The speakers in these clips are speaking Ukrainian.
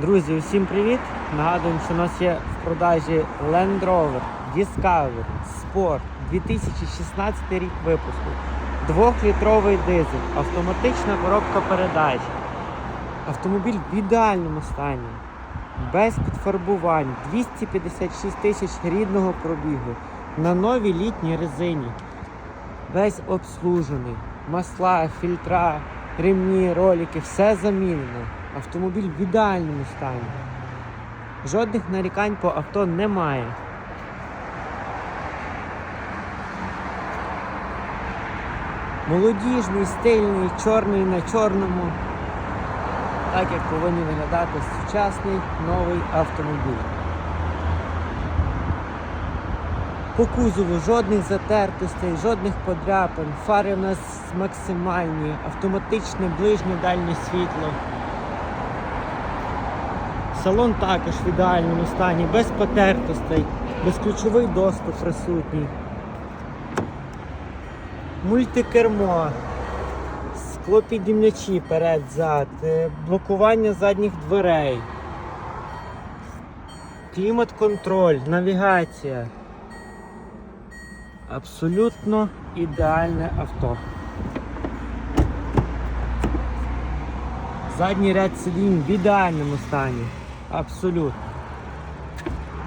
Друзі, усім привіт! Нагадуємо, що у нас є в продажі Land Rover Discovery Sport 2016 рік випуску. Двохлітровий дизель, автоматична коробка передач. Автомобіль в ідеальному стані, без підфарбувань, 256 тисяч рідного пробігу, на новій літній резині. Весь обслужений, масла, фільтра, ремні, ролики, все замінено. Автомобіль в ідеальному стані. Жодних нарікань по авто немає. Молодіжний, стильний, чорний на чорному. Так як повинен виглядати сучасний новий автомобіль. По кузову жодних затертостей, жодних подряпин, фари у нас максимальні, автоматичне ближнє дальнє світло. Салон також в ідеальному стані, без потертостей, безключовий доступ присутній. Мультикермо, склопідімнячі перед-зад, е, блокування задніх дверей, клімат-контроль, навігація. Абсолютно ідеальне авто. Задній ряд сидінь в ідеальному стані. Абсолютно.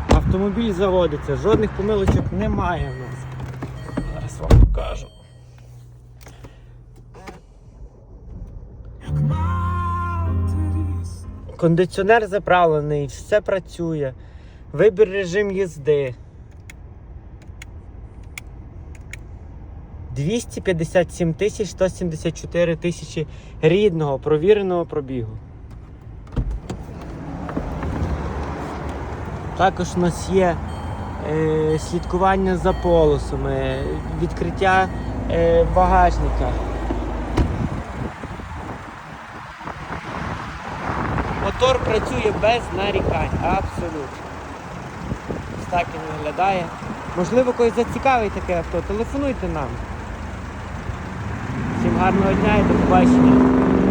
Автомобіль заводиться, жодних помилочок немає в нас. Зараз вам покажу. Кондиціонер заправлений, все працює. Вибір режим їзди. 257 тисяч 174 тисячі рідного провіреного пробігу. Також у нас є е, слідкування за полосами, відкриття е, багажника. Мотор працює без нарікань, абсолютно. Ось так він виглядає. Можливо, когось зацікавить таке авто, телефонуйте нам. Всім гарного дня і до побачення.